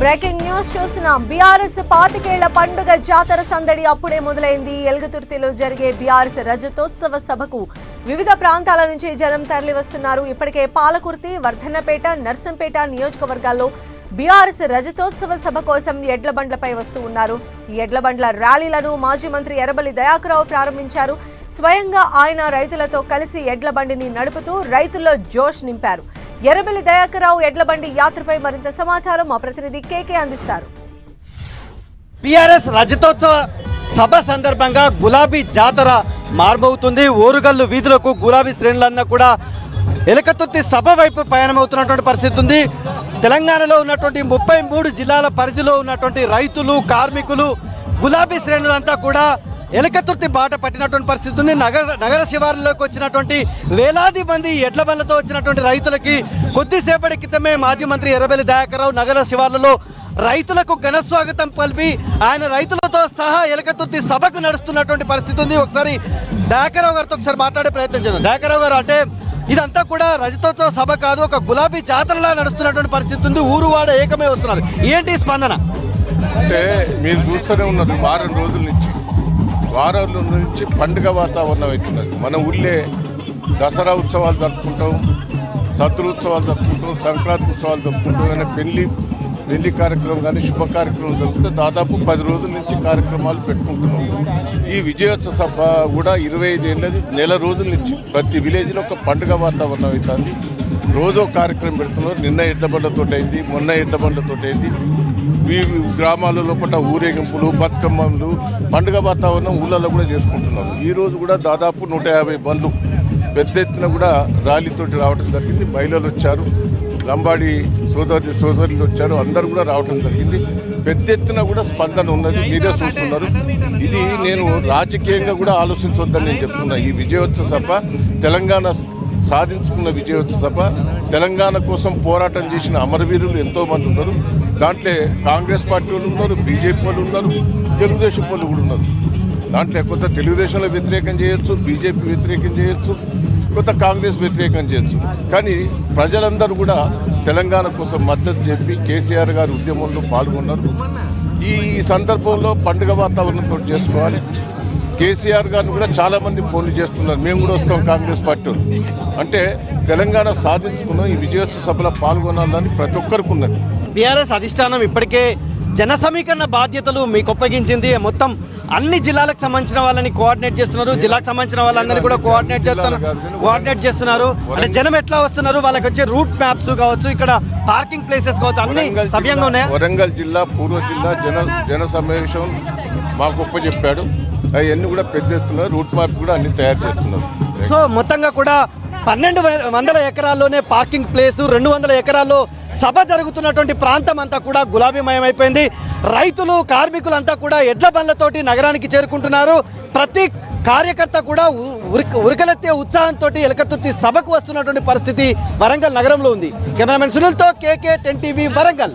Breaking news చూస్తున్నాం. BRS పాతికేళ్ళ పండుగ జాతర సందడి అప్పుడే మొదలైంది. ఎలుగుతుర్తిలో జరిగే బీఆర్ఎస్ రజతోత్సవ సభకు వివిధ ప్రాంతాల నుంచి జనం తరలి వస్తున్నారు ఇప్పటికే పాలకుర్తి వర్ధన్నపేట నర్సంపేట నియోజకవర్గాల్లో బీఆర్ఎస్ రజతోత్సవ సభ కోసం ఎడ్ల బండ్లపై వస్తూ ఉన్నారు. ఈ ఎడ్ల బండ్ల ర్యాలీలను మాజీ మంత్రి ఎర్రబలి దయాకరావు ప్రారంభించారు. స్వయంగా ఆయన రైతులతో కలిసి ఎడ్ల బండిని నడుపుతూ రైతుల్లో జోష్ నింపారు. ఎర్రబెల్లి దయాకరావు ఎడ్లబండి యాత్రపై మరింత సమాచారం మా ప్రతినిధి కేకే అందిస్తారు. బీఆర్ఎస్ రజతోత్సవ సభ సందర్భంగా గులాబీ జాతర మార్మవుతుంది. ఓరుగల్లు వీధులకు గులాబీ శ్రేణులన్నా కూడా ఎలకతుర్తి సభ వైపు పయనమవుతున్నటువంటి పరిస్థితి ఉంది. తెలంగాణలో ఉన్నటువంటి ముప్పై మూడు జిల్లాల పరిధిలో ఉన్నటువంటి రైతులు కార్మికులు గులాబీ శ్రేణులంతా కూడా ఎలకతుర్తి బాట పట్టినటువంటి పరిస్థితి ఉంది. నగర నగర శివార్లలోకి వచ్చినటువంటి వేలాది మంది ఎడ్ల బండ్లతో వచ్చినటువంటి రైతులకి కొద్దిసేపటి క్రితమే మాజీ మంత్రి ఎర్రబెల్లి దయాకరావు నగర శివార్లలో రైతులకు ఘన స్వాగతం ఆయన రైతులతో సహా ఎలకతుర్తి సభకు నడుస్తున్నటువంటి పరిస్థితి ఉంది. ఒకసారి దయాకరావు గారితో ఒకసారి మాట్లాడే ప్రయత్నం చేద్దాం. దయాకరావు గారు అంటే ఇదంతా కూడా రజతోత్సవ సభ కాదు ఒక గులాబీ జాతరలా నడుస్తున్నటువంటి పరిస్థితి ఉంది. ఊరు వాడ ఏకమే వస్తున్నారు. ఏంటి స్పందన? అంటే మీరు చూస్తూనే ఉన్నారు వారం రోజుల నుంచి. వారం రోజుల నుంచి పండుగ వాతావరణం అవుతున్నది. మన ఊళ్ళే దసరా ఉత్సవాలు జరుపుకుంటాం సద్రు ఉత్సవాలు జరుపుకుంటాం సంక్రాంతి ఉత్సవాలు జరుపుకుంటాం కానీ పెళ్ళి పెళ్ళి కార్యక్రమం కానీ శుభ కార్యక్రమం జరిగితే దాదాపు పది రోజుల నుంచి కార్యక్రమాలు పెట్టుకుంటున్నాం. ఈ విజయోత్సవ సభ కూడా ఇరవై ఐదు నెల రోజుల నుంచి ప్రతి విలేజ్లో ఒక పండుగ వాతావరణం అవుతుంది. రోజో కార్యక్రమం పెడుతున్నారు. నిన్న ఎడ్లబండతో అయింది మొన్న ఎడ్లబండతో అయింది ఈ గ్రామాల లోపల ఊరేగింపులు బతుకమ్మలు పండుగ వాతావరణం ఊళ్ళలో కూడా చేసుకుంటున్నారు. ఈరోజు కూడా దాదాపు నూట యాభై బండ్లు పెద్ద ఎత్తున కూడా ర్యాలీతోటి రావడం జరిగింది. మహిళలు వచ్చారు. లంబాడి సోదరి సోదరులు వచ్చారు. అందరు కూడా రావడం జరిగింది. పెద్ద ఎత్తున కూడా స్పందన ఉన్నది. మీరే చూస్తున్నారు. ఇది నేను రాజకీయంగా కూడా ఆలోచించవద్దని నేను చెప్తున్నా. ఈ విజయోత్సవ సభ తెలంగాణ సాధించుకున్న విజయోత్సవ సభ తెలంగాణ కోసం పోరాటం చేసిన అమరవీరులు ఎంతోమంది ఉన్నారు. దాంట్లో కాంగ్రెస్ పార్టీ వాళ్ళు ఉన్నారు బీజేపీ వాళ్ళు ఉన్నారు తెలుగుదేశం వాళ్ళు కూడా ఉన్నారు. దాంట్లో కొంత తెలుగుదేశంలో వ్యతిరేకం చేయొచ్చు బీజేపీ వ్యతిరేకం చేయొచ్చు కొంత కాంగ్రెస్ వ్యతిరేకం చేయొచ్చు. కానీ ప్రజలందరూ కూడా తెలంగాణ కోసం మద్దతు చెప్పి కేసీఆర్ గారి ఉద్యమంలో పాల్గొన్నారు. ఈ సందర్భంలో పండుగ వాతావరణంతో చేసుకోవాలి. కేసీఆర్ గారిని కూడా చాలా మంది ఫోన్లు చేస్తున్నారు. మేము కూడా వస్తాం కాంగ్రెస్ పార్టీ. అంటే తెలంగాణ సాధించుకున్న ఈ విజయోత్సవ సభలో పాల్గొనాలని ప్రతి ఒక్కరికి ఉన్నది. బీఆర్ఎస్ అధిష్టానం ఇప్పటికే జన సమీకరణ బాధ్యతలు మీకు అప్పగించింది. మొత్తం అన్ని జిల్లాలకు సంబంధించిన వాళ్ళని కోఆర్డినేట్ చేస్తున్నారు. జిల్లాకు సంబంధించిన వాళ్ళందరినీ కూడా కోఆర్డినేట్ చేస్తున్నారు కోఆర్డినేట్ చేస్తున్నారు. అంటే జనం ఎట్లా వస్తున్నారు? వాళ్ళకి వచ్చే రూట్ మ్యాప్స్ కావచ్చు ఇక్కడ పార్కింగ్ ప్లేసెస్ కావచ్చు అన్ని సవ్యంగా ఉన్నాయా? వరంగల్ జిల్లా పూర్వ జిల్లా జన జన సమావేశం మాకు చెప్పాడు. అవన్నీ కూడా పెద్దేస్తున్నారు రూట్ మ్యాప్ కూడా అన్ని తయారు చేస్తున్నారు. సో మొత్తంగా కూడా పన్నెండు వందల ఎకరాల్లోనే పార్కింగ్ ప్లేస్ రెండు వందల ఎకరాల్లో సభ జరుగుతున్నటువంటి ప్రాంతం అంతా కూడా గులాబీమయం అయిపోయింది. రైతులు కార్మికులంతా కూడా ఎడ్ల బండ్లతోటి నగరానికి చేరుకుంటున్నారు. ప్రతి కార్యకర్త కూడా ఉ- ఉరక ఉత్సాహంతో ఎలకతుర్తి సభకు వస్తున్నటువంటి పరిస్థితి వరంగల్ నగరంలో ఉంది. కెమెరామెన్ సునీల్తో కేకే టెన్ టీవీ వరంగల్.